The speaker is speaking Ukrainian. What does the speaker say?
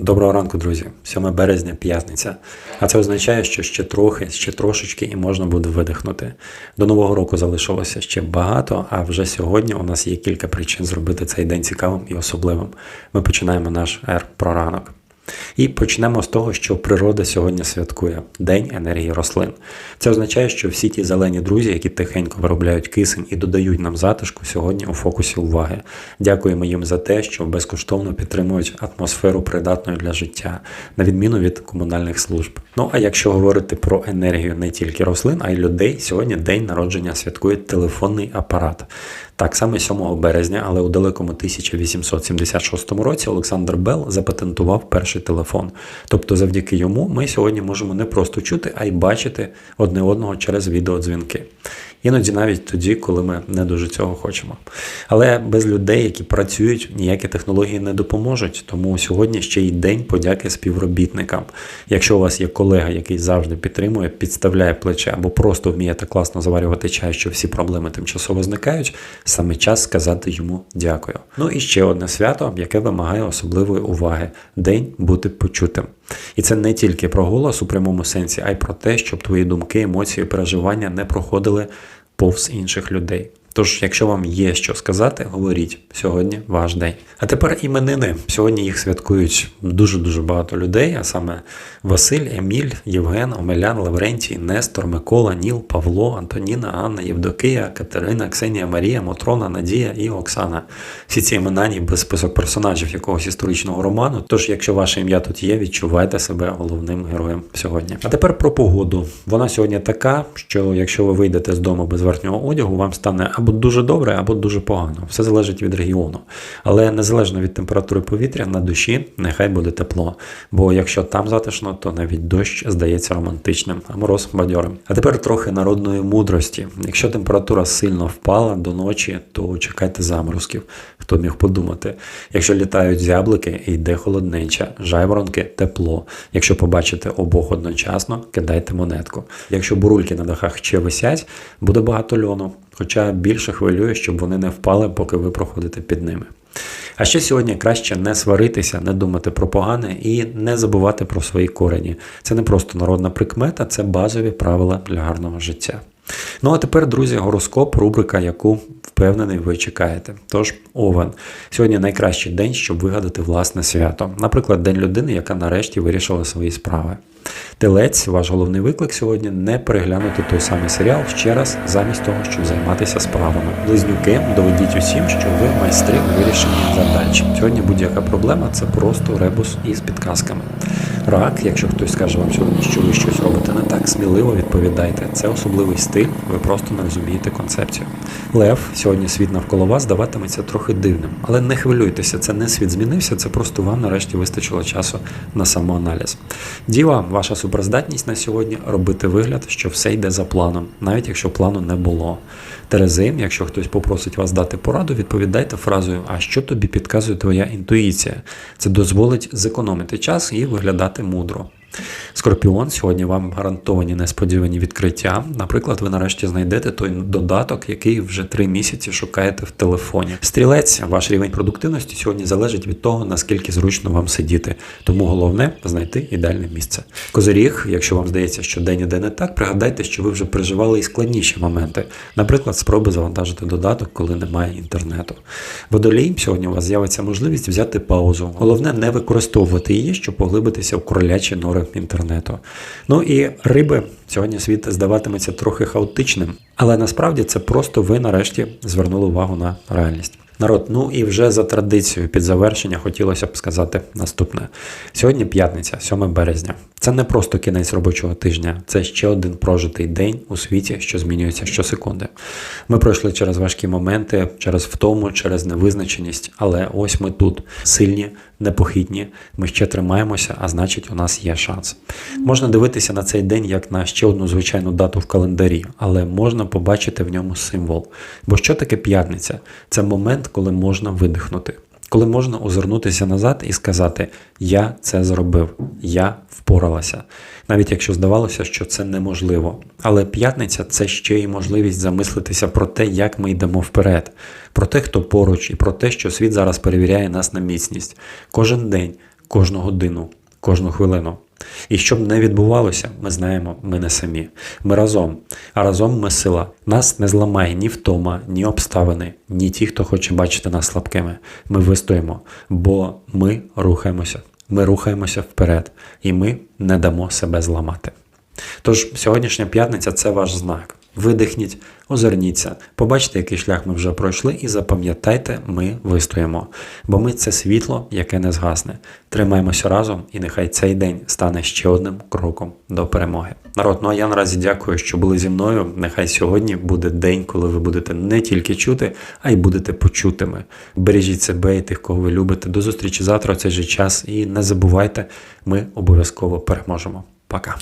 Доброго ранку, друзі. 7 березня, п'ятниця. А це означає, що ще трохи, ще трошечки і можна буде видихнути. До нового року залишилося ще багато, а вже сьогодні у нас є кілька причин зробити цей день цікавим і особливим. Ми починаємо наш ер про ранок. І почнемо з того, що природа сьогодні святкує День енергії рослин. Це означає, що всі ті зелені друзі, які тихенько виробляють кисень і додають нам затишку, сьогодні у фокусі уваги. Дякуємо їм за те, що безкоштовно підтримують атмосферу придатною для життя, на відміну від комунальних служб. Ну а якщо говорити про енергію не тільки рослин, а й людей, сьогодні день народження святкує телефонний апарат. Так саме 7 березня, але у далекому 1876 році Олександр Белл запатентував перший телефон. Тобто, завдяки йому ми сьогодні можемо не просто чути, а й бачити одне одного через відеодзвінки. Іноді навіть тоді, коли ми не дуже цього хочемо. Але без людей, які працюють, ніякі технології не допоможуть. Тому сьогодні ще й день подяки співробітникам. Якщо у вас є колега, який завжди підтримує, підставляє плече або просто вміє так класно заварювати чай, що всі проблеми тимчасово зникають, саме час сказати йому дякую. Ну і ще одне свято, яке вимагає особливої уваги день бути почутим. І це не тільки про голос у прямому сенсі, а й про те, щоб твої думки, емоції, переживання не проходили повз інших людей. Тож, якщо вам є що сказати, говоріть сьогодні ваш день. А тепер іменини. Сьогодні їх святкують дуже-дуже багато людей, а саме Василь, Еміль, Євген, Омелян, Лаврентій, Нестор, Микола, Ніл, Павло, Антоніна, Анна, Євдокия, Катерина, Ксенія, Марія, Мотрона, Надія і Оксана. Всі ці імена ніби список персонажів якогось історичного роману. Тож, якщо ваше ім'я тут є, відчувайте себе головним героєм сьогодні. А тепер про погоду. Вона сьогодні така, що якщо ви вийдете з дому без верхнього одягу, вам стане або дуже добре, або дуже погано. Все залежить від регіону. Але незалежно від температури повітря на душі, нехай буде тепло. Бо якщо там затишно, то навіть дощ здається романтичним, а мороз бадьорим. А тепер трохи народної мудрості. Якщо температура сильно впала до ночі, то чекайте заморозків. Хто міг подумати? Якщо літають зяблики, йде холоднеча, жайворонки тепло. Якщо побачите обох одночасно, кидайте монетку. Якщо бурульки на дахах ще висять, буде багато льону. Хоча більше хвилює, щоб вони не впали, поки ви проходите під ними. А ще сьогодні краще не сваритися, не думати про погане і не забувати про свої корені. Це не просто народна прикмета, це базові правила для гарного життя. Ну а тепер, друзі, гороскоп, рубрика, яку впевнений, ви чекаєте. Тож, Овен, сьогодні найкращий день, щоб вигадати власне свято. Наприклад, день людини, яка нарешті вирішила свої справи. Телець, ваш головний виклик сьогодні не переглянути той самий серіал ще раз, замість того, щоб займатися справами. Близнюки, доведіть усім, що ви майстри у вирішенні задач. Сьогодні будь-яка проблема це просто ребус із підказками. Рак, якщо хтось скаже вам сьогодні, що ви щось робите не так, сміливо відповідайте. Це особливий стиль, ви просто не розумієте концепцію. Лев, сьогодні світ навколо вас здаватиметься трохи дивним, але не хвилюйтеся, це не світ змінився, це просто вам нарешті вистачило часу на самоаналіз. Діва, ваша суперздатність на сьогодні робити вигляд, що все йде за планом, навіть якщо плану не було. Терезин, якщо хтось попросить вас дати пораду, відповідайте фразою А що тобі підказує твоя інтуїція? Це дозволить зекономити час і виглядати мудро. Скорпіон, сьогодні вам гарантовані несподівані відкриття. Наприклад, ви нарешті знайдете той додаток, який вже три місяці шукаєте в телефоні. Стрілець, ваш рівень продуктивності сьогодні залежить від того, наскільки зручно вам сидіти. Тому головне знайти ідеальне місце. Козиріг, якщо вам здається, що день іде не так, пригадайте, що ви вже переживали і складніші моменти. Наприклад, спроби завантажити додаток, коли немає інтернету. Водолій, сьогодні у вас з'явиться можливість взяти паузу. Головне не використовувати її, щоб поглибитися в кролячі нори інтернету. Ну і риби сьогодні світ здаватиметься трохи хаотичним, але насправді це просто ви нарешті звернули увагу на реальність. Народ, ну і вже за традицією під завершення хотілося б сказати наступне: сьогодні п'ятниця, 7 березня. Це не просто кінець робочого тижня, це ще один прожитий день у світі, що змінюється щосекунди. Ми пройшли через важкі моменти, через втому, через невизначеність, але ось ми тут сильні, непохитні. Ми ще тримаємося, а значить, у нас є шанс. Можна дивитися на цей день як на ще одну звичайну дату в календарі, але можна побачити в ньому символ. Бо що таке п'ятниця? Це момент, коли можна видихнути. Коли можна озирнутися назад і сказати Я це зробив, я впоралася, навіть якщо здавалося, що це неможливо. Але п'ятниця це ще й можливість замислитися про те, як ми йдемо вперед, про те, хто поруч, і про те, що світ зараз перевіряє нас на міцність. Кожен день, кожну годину, кожну хвилину. І щоб не відбувалося, ми знаємо, ми не самі. Ми разом. А разом ми сила. Нас не зламає ні втома, ні обставини, ні ті, хто хоче бачити нас слабкими. Ми вистоїмо, бо ми рухаємося. Ми рухаємося вперед, і ми не дамо себе зламати. Тож сьогоднішня п'ятниця це ваш знак. Видихніть, озирніться, побачте, який шлях ми вже пройшли, і запам'ятайте, ми вистоїмо. Бо ми це світло, яке не згасне. Тримаємося разом, і нехай цей день стане ще одним кроком до перемоги. Народ, ну а я наразі дякую, що були зі мною. Нехай сьогодні буде день, коли ви будете не тільки чути, а й будете почутими. Бережіть себе і тих, кого ви любите. До зустрічі завтра цей же час. І не забувайте, ми обов'язково переможемо. Пока.